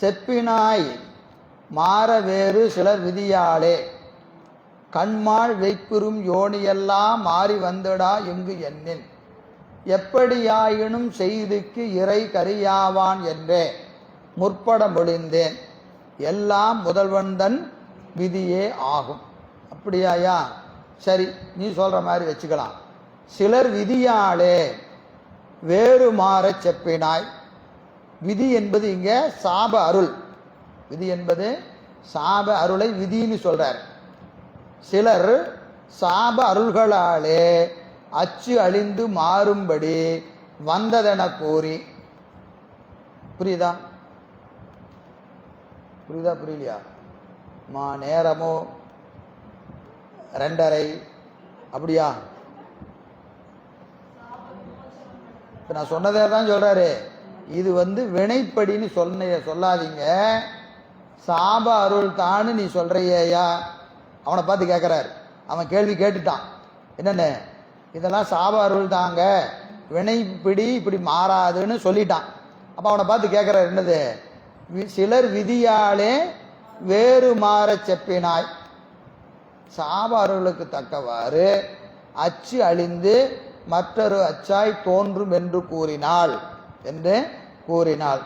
செப்பினாய் மாற வேறு சிலர் விதியாலே. கண்மாள் வைப்பெறும் யோனியெல்லாம் மாறி வந்தடா எங்கு எண்ணின் எப்படியாயினும் செய்திக்கு இறை கரியாவான் என்றே முற்பட மொழிந்தேன். எல்லாம் முதல்வன்தன் விதியே ஆகும். அப்படியாயா? சரி நீ சொல்ற மாதிரி வச்சுக்கலாம். சிலர் விதியாலே வேறு மாறச் செப்பினாய். விதி என்பது இங்கே சாப அருள். விதி என்பது சாப அருளை விதின்னு சொல்கிறார் சிலர் சாப அருள்களாலே அச்சு அழிந்து மாறும்படி வந்ததென கூறி. புரியுதா? புரியுதா புரியலையா? மா நேரமோ ரெண்டரை. அப்படியா? இப்போ நான் சொன்னதே தான் சொல்கிறாரு இது வந்து வினைப்படின்னு சொன்ன சொல்லாதீங்க. சாப அருள் தான்னு நீ சொல்றியா அவனை பார்த்து கேட்குறாரு அவன் கேள்வி கேட்டுட்டான். என்னென்ன இதெல்லாம் சாப அருள் தாங்க. வினைப்பிடி இப்படி மாறாதுன்னு சொல்லிட்டான். அப்போ அவனை பார்த்து கேட்குறாரு என்னது? வி- சிலர் விதியாலே வேறு மாறச் செப்பினாய். சாப அருளுக்கு தக்கவாறு அச்சு அழிந்து மற்றொரு அச்சாய் தோன்றும் என்று கூறினாள். என்று கூறினாள்.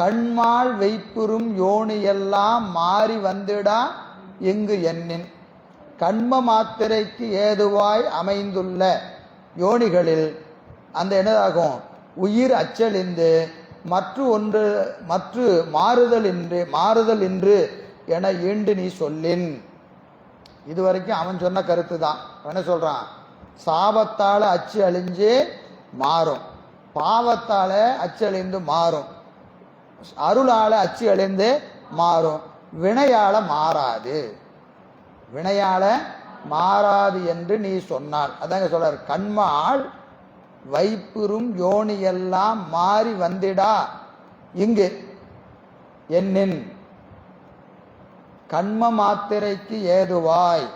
கண்மாள் வைப்புறும் யோனியெல்லாம் மாறி வந்திடா எங்கு எண்ணின். கண்ம மாத்திரைக்கு ஏதுவாய் அமைந்துள்ள யோனிகளில் அந்த என்னதாகும்? உயிர் அச்சலிந்து மற்ற ஒன்று மற்ற மாறுதல் இன்று மாறுதல் இன்று என ஈண்டு நீ சொல்லின். இது வரைக்கும் அவன் சொன்ன கருத்து தான் என்ன சொல்றான்? சாபத்தால் அச்சு அழிஞ்சு மாறும். பாவத்தால அச்சு அழிந்து மாறும். அருளால அச்சு அழிந்து மாறும். வினையால மாறாது. வினையால மாறாது என்று நீ சொன்னால் அதாங்க சொல்றார். கண்மாள் வைப்புறும் யோனியெல்லாம் மாறி வந்திடா. இங்கு என்னின் கண்ம மாத்திரைக்கு ஏதுவாய்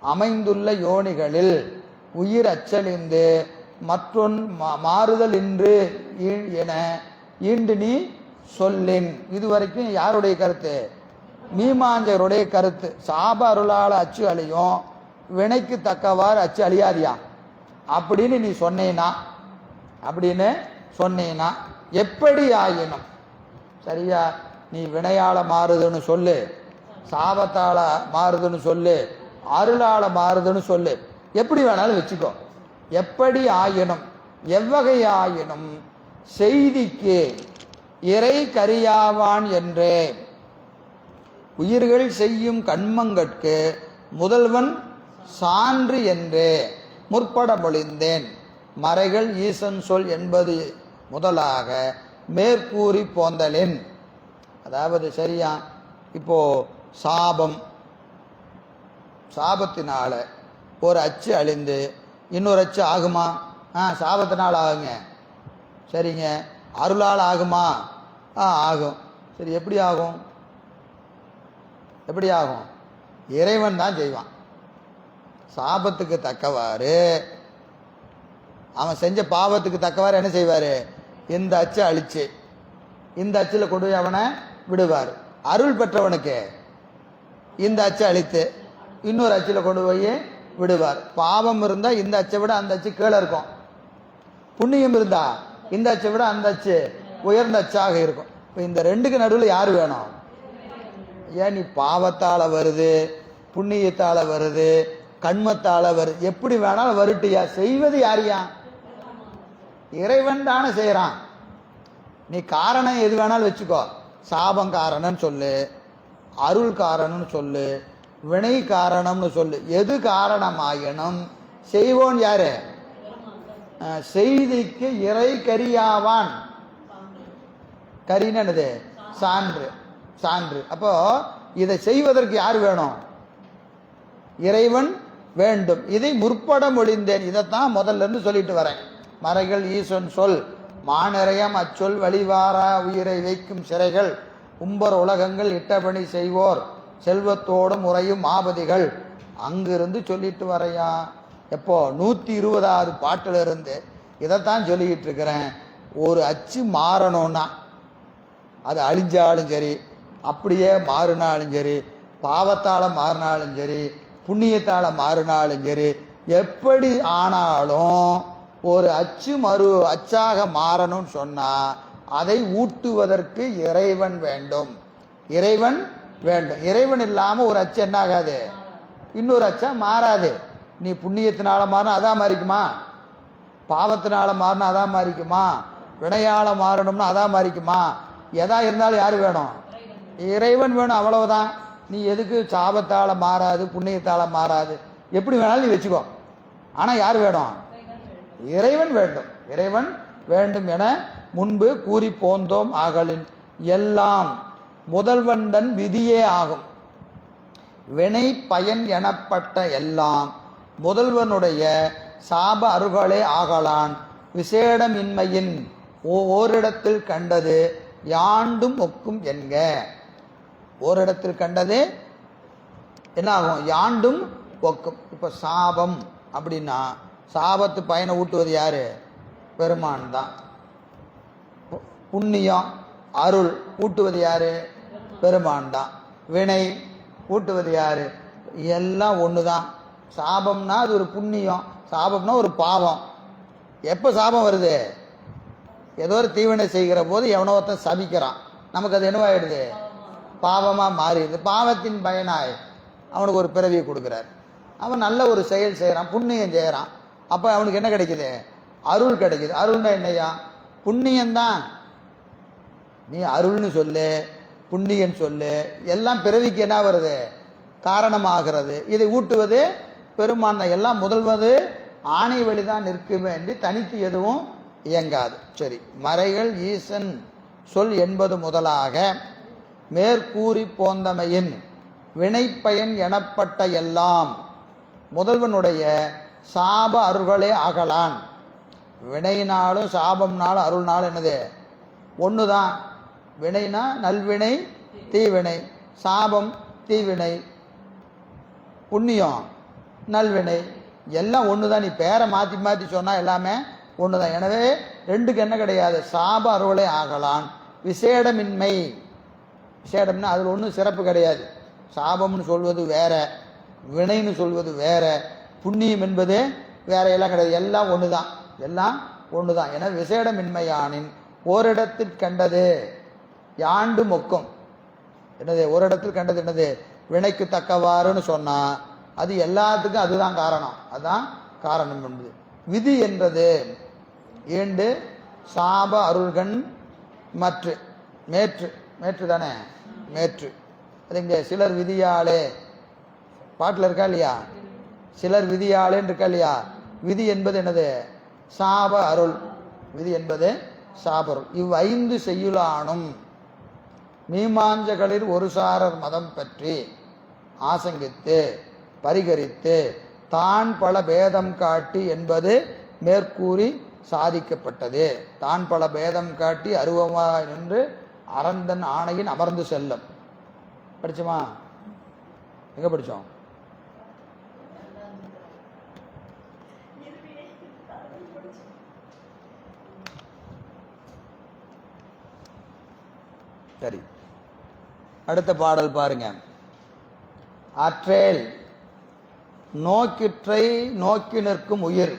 அமைந்துள்ள யோனிகளில் உயிர் அச்சலிந்து மற்றொன் மா- மாறுதல் இன்று என ஈண்டு நீ சொல்லின். இதுவரைக்கும் யாருடைய கருத்து? மீமாஞ்சருடைய கருத்து. சாப அருளால் அச்சு அழியும் வினைக்கு தக்கவாறு அச்சு அழியாதியா? அப்படின்னு நீ சொன்னேனா? அப்படின்னு சொன்னேனா? எப்படி ஆயினும் சரியா? நீ வினையால மாறுதுன்னு சொல்லு. சாபத்தால மாறுதுன்னு சொல்லு. அருளால மாறுதுன்னு சொல்லு. எப்படி வேணாலும் வச்சுக்கோ. எப்படி ஆயினும் எவ்வகையாயினும் செய்திக்கு இறை கரியாவான் என்றே. உயிர்கள் செய்யும் கண்மங்கட்கு முதல்வன் சான்று என்றே முற்பட பொழிந்தேன் மறைகள் ஈசன் சொல் என்பது முதலாக மேற்கூறி போந்தலின். அதாவது சரியா இப்போ சாபம் சாபத்தினால ஒரு அச்சு அழிந்து இன்னொரு அச்சு ஆகுமா? ஆ சாபத்தினால் ஆகுங்க. சரிங்க. அருளால் ஆகுமா? ஆ ஆகும். சரி எப்படி ஆகும்? எப்படி ஆகும்? இறைவன் தான் செய்வான். சாபத்துக்கு தக்கவாறு. அவன் செஞ்ச பாவத்துக்கு தக்கவாறு என்ன செய்வார்? இந்த அச்சை அழிச்சு இந்த அச்சில் கொண்டு போய் அவனை விடுவார். அருள் பெற்றவனுக்கு இந்த அச்சை அழித்து இன்னொரு அச்சில் கொண்டு போய் விடுவார். பாவம் இருந்தால் இந்த அச்சை விட அந்த அச்சு கீழே இருக்கும். புண்ணியம் இருந்தால் இந்த அச்சை விட அந்த அச்சு உயர்ந்த அச்சாக இருக்கும். இப்போ இந்த ரெண்டுக்கு நடுவில் யார் வேணும்? ஏன் நீ பாவத்தால் வருது புண்ணியத்தால் வருது கண்மத்தால் வருது எப்படி வேணாலும் வருட்டியா? செய்வது யாரியா இறைவன் தானே செய்கிறான் நீ காரணம் எது வேணாலும் வச்சுக்கோ. சாபம் காரணம்னு சொல்லு அருள் காரணம்னு சொல்லு வினை காரணம்னு சொல்லு. எது காரணமாயினும்? செய்வோன் யாரு? செய்திக்கு இறை கரியாவான் கரின்னு சான்று. சான்று. அப்போ இதை செய்வதற்கு யார் வேணும்? இறைவன் வேண்டும். இதை முற்படம் ஒழிந்தேன். இதைத்தான் முதல்ல இருந்து சொல்லிட்டு வரேன். மறைகள் ஈசன் சொல் மாநிறையம் அச்சொல் வழிவாரா உயிரை வைக்கும் சிறைகள் உம்பர் உலகங்கள் இட்டபணி செய்வோர். செல்வத்தோடும் முறையும் ஆபதிகள் அங்கிருந்து சொல்லிட்டு வரையா? எப்போ? நூற்றி இருபதாவது பாட்டிலிருந்து. இதைத்தான் சொல்லிக்கிட்டு இருக்கிறேன். ஒரு அச்சு மாறணும்னா அது அழிஞ்சாலும் சரி அப்படியே மாறினாலும் சரி பாவத்தால் மாறினாலும் சரி புண்ணியத்தால் மாறினாலும் சரி எப்படி ஆனாலும் ஒரு அச்சு மறு அச்சாக மாறணும்னு சொன்னால் அதை ஊட்டுவதற்கு இறைவன் வேண்டும். இறைவன் வேண்டும். இறைவன் இல்லாமல் ஒரு அச்சு என்ன ஆகாது இன்னொரு அச்சா மாறாது. நீ புண்ணியத்தினால மாறினா அதான் மாறிக்குமா? பாவத்தினால மாறினா அதான் மாறிக்குமா? வினையால் மாறணும்னா அதான் மாறிக்குமா? எதா இருந்தாலும் யார் வேணும்? இறைவன் வேணும் அவ்வளவுதான். நீ எதுக்கு சாபத்தால் மாறாது புண்ணியத்தால் மாறாது? எப்படி வேணாலும் நீ வச்சுக்கோ. ஆனால் யார் வேணும்? இறைவன் வேண்டும். இறைவன் வேண்டும் என முன்பு கூறி போந்தோம் ஆகலின் எல்லாம் முதல்வந்தன் விதியே ஆகும். வினை பயன் எனப்பட்ட எல்லாம் முதல்வனுடைய சாப அருகலே ஆகலான். விசேடமின்மையின் ஓ- ஓரிடத்தில் கண்டது யாண்டும் ஒக்கும் என்க. ஓரிடத்தில் கண்டது என்ன ஆகும் யாண்டும் ஒக்கும். இப்போ சாபம் அப்படின்னா சாபத்து பயனை ஊட்டுவது யாரு? பெருமான் தான். பு- புண்ணியம் அருள் ஊட்டுவது யாரு? பெருமான் தான் வினை ஊட்டுவது யார்? எல்லாம் ஒன்று தான் சாபம்னா அது ஒரு புண்ணியம் சாபம்னா ஒரு பாவம். எப்போ சாபம் வருது? ஏதோ ஒரு தீவினை செய்கிற போது எவனோ ஒருத்தன் சபிக்கிறான். நமக்கு அது என்னவாயிடுது? பாவமாக மாறிடுது. பாவத்தின் பயனாய் அவனுக்கு ஒரு பிறவியை கொடுக்குறார். அவன் நல்ல ஒரு செயல் செய்கிறான் புண்ணியம் செய்கிறான் அப்போ அவனுக்கு என்ன கிடைக்குது? அருள் கிடைக்குது. அருள்னா என்னையா புண்ணியம்தான். நீ அருள்னு சொல்லு. புண்ணியன் சொல்லு எல்லாம் பிறவிக்கு என்ன வருது? காரணமாகிறது. இதை ஊட்டுவது பெருமான் எல்லாம் முதல்வது ஆணை வழிதான் நிற்குமே என்று தனித்து எதுவும் இயங்காது. சரி மறைகள் ஈசன் சொல் என்பது முதலாக மேற்கூறி போந்தமையின் வினைப்பயன் எனப்பட்ட எல்லாம் முதல்வனுடைய சாப அருள்களே அகலான் வினையினாலும் சாபம்னாலும் அருள்னாலும் என்னது? ஒன்று தான் வினைனா நல்வினை தீவினை. சாபம் தீவினை. புண்ணியம் நல்வினை. எல்லாம் ஒன்று தான் நீ பேரை மாற்றி மாற்றி சொன்னால் எல்லாமே ஒன்று தான் எனவே ரெண்டுக்கு என்ன கிடையாது? சாப அருளே ஆகலான் விசேடமின்மை. விசேடம்னா அதில் ஒன்றும் சிறப்பு கிடையாது. சாபம்னு சொல்வது வேற வினைன்னு சொல்வது வேற புண்ணியம் என்பது வேற எல்லாம் கிடையாது. எல்லாம் ஒன்று தான் எல்லாம் ஒன்று தான் என விசேடமின்மையானின் ஓரிடத்தில் கண்டது. யாண்டு மொக்கும். என்னது ஒரு இடத்தில் கண்டது என்னது? வினைக்கு தக்கவாறுன்னு சொன்னால் அது எல்லாத்துக்கும் அதுதான் காரணம். அதுதான் காரணம் என்பது. விதி என்றது ஏண்டு சாப அருள்கண் மற்று மேற்று. மேற்று தானே? மேற்று. அது இங்கே சிலர் விதியாலே பாட்டில் இருக்கா இல்லையா? சிலர் விதியாலேன்னு இருக்கா இல்லையா? விதி என்பது என்னது? சாப அருள். விதி என்பது சாபருள் இவ் ஐந்து செய்யுளானும். மீமாஞ்சகளில் ஒரு சாரர் மதம் பற்றி ஆசங்கித்து பரிகரித்து தான் பல பேதம் காட்டி என்பது மேற்கூறி சாதிக்கப்பட்டது. தான் பல பேதம் காட்டி அருவமாய் நின்று அறந்தன் ஆணையின் அமர்ந்து செல்லும். படிச்சோமா? எங்க படிச்சோம்? சரி. அடுத்த பாடல் பாருங்க. அற்றேல் நோக்கிற்றை நோக்கி நிற்கும் உயிர்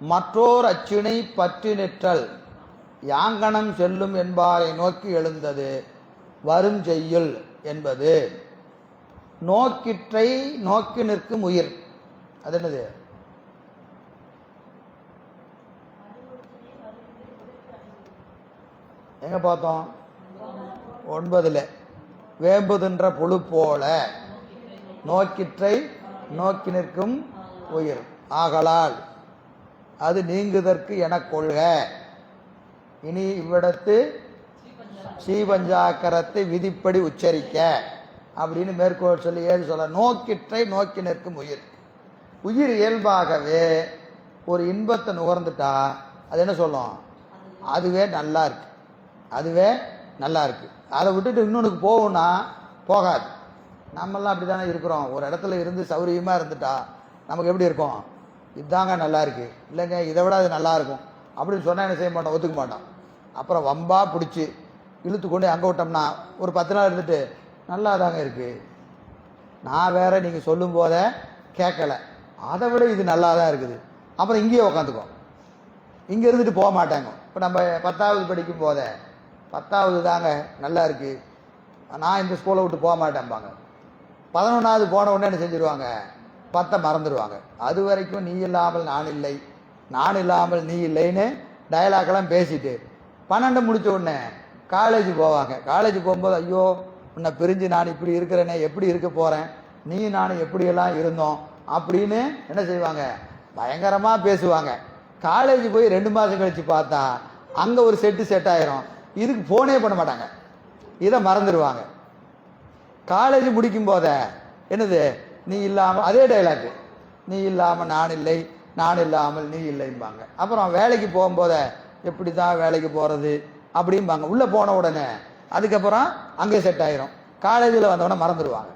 மற்றோர் அச்சினை பற்றி நிற்றல் யாங்கனம் செல்லும் என்பாரை நோக்கி எழுந்தது வரும் செய்யுள் என்பது. நோக்கிற்றை நோக்கி நிற்கும் உயிர் அது என்னது? எங்க பார்த்தோம்? ஒன்பதுல. வேம்புதின்ற புழு போல நோக்கிற்றை நோக்கி நிற்கும் உயிர். ஆகலால் அது நீங்குதற்கு எனக் கொள்க. இனி இவ்விடத்து ஸ்ரீபஞ்சாக்கரத்தை விதிப்படி உச்சரிக்க அப்படின்னு மேற்கோள் சொல்லி ஏது சொல்ல நோக்கிற்றை நோக்கி நிற்கும் உயிர். உயிர் இயல்பாகவே ஒரு இன்பத்தை நுகர்ந்துட்டா அது என்ன சொல்லும்? அதுவே நல்லா இருக்கு. அதுவே நல்லா இருக்குது அதை விட்டுட்டு இன்னொன்றுக்கு போகணும்னா போகாது. நம்மெல்லாம் அப்படி தானே இருக்கிறோம். ஒரு இடத்துல இருந்து சௌரியமாக இருந்துட்டா நமக்கு எப்படி இருக்கும்? இதாங்க நல்லா இருக்கு இல்லைங்க இதை விட அது நல்லா இருக்கும் அப்படின்னு சொன்னால் என்ன செய்ய மாட்டோம்? ஒத்துக்க மாட்டோம். அப்புறம் வம்பாக பிடிச்சி இழுத்து கொண்டு அங்கே விட்டோம்னா ஒரு பத்து நாள் இருந்துட்டு நல்லா தாங்க இருக்குது நான் வேற நீங்கள் சொல்லும் போதே கேட்கலை அதை விட இது நல்லா தான் இருக்குது. அப்புறம் இங்கேயே உக்காந்துக்கோ இங்கே இருந்துட்டு போக மாட்டாங்க. இப்போ நம்ம பத்தாவது படிக்கும் போதே பத்தாவது தாங்க நல்லா இருக்கு. நான் இந்த ஸ்கூலை விட்டு போக மாட்டேன்பாங்க. பதினொன்றாவது போன உடனே என்ன செஞ்சிருவாங்க? பத்தை மறந்துடுவாங்க அது வரைக்கும் நீ இல்லாமல் நான் இல்லை. நான் இல்லாமல் நீ இல்லைன்னு டயலாக்லாம் பேசிட்டு பன்னெண்டு முடித்த உடனே காலேஜ் போவாங்க. காலேஜ் போகும்போது ஐயோ உன்னை பிரிஞ்சு நான் இப்படி இருக்கிறேனே எப்படி இருக்க போகிறேன் நீ நான் எப்படியெல்லாம் இருந்தோம்? அப்படின்னு என்ன செய்வாங்க? பயங்கரமாக பேசுவாங்க. காலேஜ் போய் ரெண்டு மாதம் கழித்து பார்த்தா அங்கே ஒரு செட்டு செட் ஆயிரும். இதுக்கு ஃபோனே பண்ண மாட்டாங்க. இதை மறந்துடுவாங்க. காலேஜ் முடிக்கும் போதே என்னது? நீ இல்லாமல் அதே டைலாக் நீ இல்லாமல் நான் இல்லை நான் இல்லாமல் நீ இல்லைம்பாங்க. அப்புறம் வேலைக்கு போகும்போதே எப்படி தான் வேலைக்கு போகிறது அப்படிம்பாங்க. உள்ளே போன உடனே அதுக்கப்புறம் அங்கே செட் ஆயிரும். காலேஜில் வந்தவொடனே மறந்துடுவாங்க.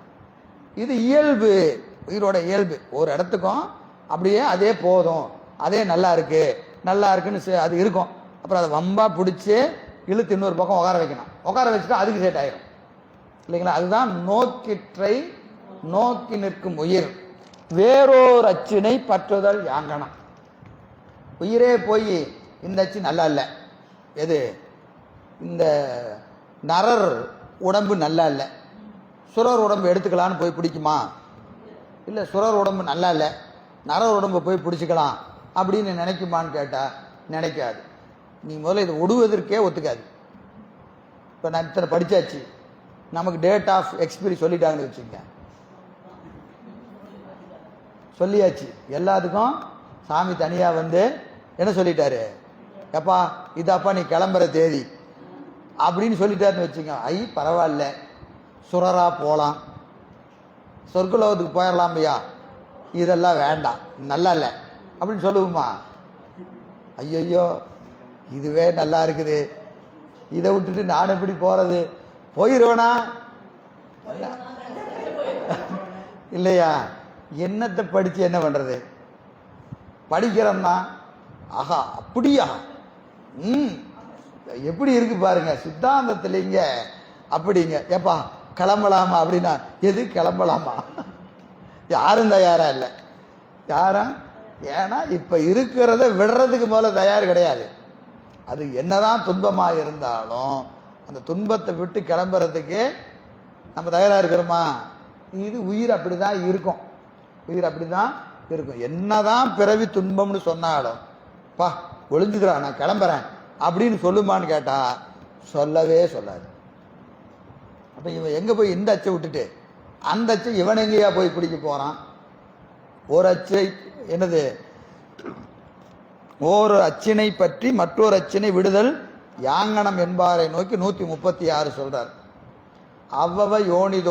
இது இயல்பு. உயிரோட இயல்பு. ஒரு இடத்துக்கும் அப்படியே அதே போதும். அதே நல்லா இருக்கு. நல்லா இருக்குன்னு செ- அது இருக்கும். அப்புறம் அதை வம்பா பிடிச்சி இழுத்து இன்னொரு பக்கம் உட்கார வைக்கணும். உட்கார வச்சுட்டா அதுக்கு செட் ஆயிரும். இல்லைங்களா? அதுதான் நோக்கிற்றை நோக்கி நிற்கும் உயிர். வேறோர் அச்சினை பற்றுதல் யாங்கனம். உயிரே போய் இந்த அச்சு நல்லா இல்லை. எது? இந்த நரர் உடம்பு நல்லா இல்லை. சுரர் உடம்பு எடுத்துக்கலான்னு போய் பிடிக்குமா? இல்லை சுரர் உடம்பு நல்லா இல்லை. நரர் உடம்பு போய் பிடிச்சிக்கலாம் அப்படின்னு நினைக்குமான்னு கேட்டால் நினைக்காது. நீ முதல்ல இதை ஒடுவதற்கே ஒத்துக்காது. இப்போ நான் இத்தனை படித்தாச்சு நமக்கு டேட் ஆஃப் எக்ஸ்பீரி சொல்லிட்டாங்கன்னு வச்சுக்கங்க. சொல்லியாச்சு. எல்லாத்துக்கும் சாமி தனியாக வந்து என்ன சொல்லிட்டாரு? எப்பா இதாப்பா நீ கிளம்புற தேதி. அப்படின்னு சொல்லிட்டாருன்னு வச்சுங்க ஐ பரவாயில்ல. சுரராக போகலாம் சொர்க்கலோகத்துக்கு போயிடலாம் ஐயா. இதெல்லாம் வேண்டாம். நல்லா இல்லை. அப்படின்னு சொல்லுவோமா? ஐயையோ. இதுவே நல்லா இருக்குது. இதை விட்டுட்டு நான் எப்படி போகிறது போயிடுவேனா இல்லையா? என்னத்தை படித்து என்ன பண்ணுறது படிக்கிறோம்னா ஆஹா அப்படியா? ம். எப்படி இருக்கு பாருங்க சித்தாந்தத்திலிங்க அப்படிங்க. ஏப்பா கிளம்பலாமா அப்படின்னா எது கிளம்பலாமா? யாரும் தயாராக இல்லை. யாரும் ஏன்னா இப்போ இருக்கிறத விடுறதுக்கு முதல்ல தயார் கிடையாது. அது என்னதான் துன்பமாக இருந்தாலும் அந்த துன்பத்தை விட்டு கிளம்புறதுக்கு நம்ம தயாராக இருக்கிறோமா? இது உயிர் அப்படி தான் இருக்கும். உயிர் அப்படி தான் இருக்கும். என்னதான் பிறவி துன்பம்னு சொன்னாலும் பா ஒளிஞ்சுக்கிறா நான் கிளம்புறேன் அப்படின்னு சொல்லுமான்னு கேட்டா சொல்லவே சொல்லாது. அப்போ இவன் எங்கே போய் இந்த அச்சை விட்டுட்டு அந்த அச்சை இவன் எங்கேயா போய் பிடிக்க போகிறான் ஒரு அச்சை என்னது ஓர் அச்சினை பற்றி மற்றொரு அச்சினை விடுதல் யாங்கனம் என்பாரை நோக்கி நூற்றி முப்பத்தி ஆறு சொல்றார். அவ்வவ யோனிதோ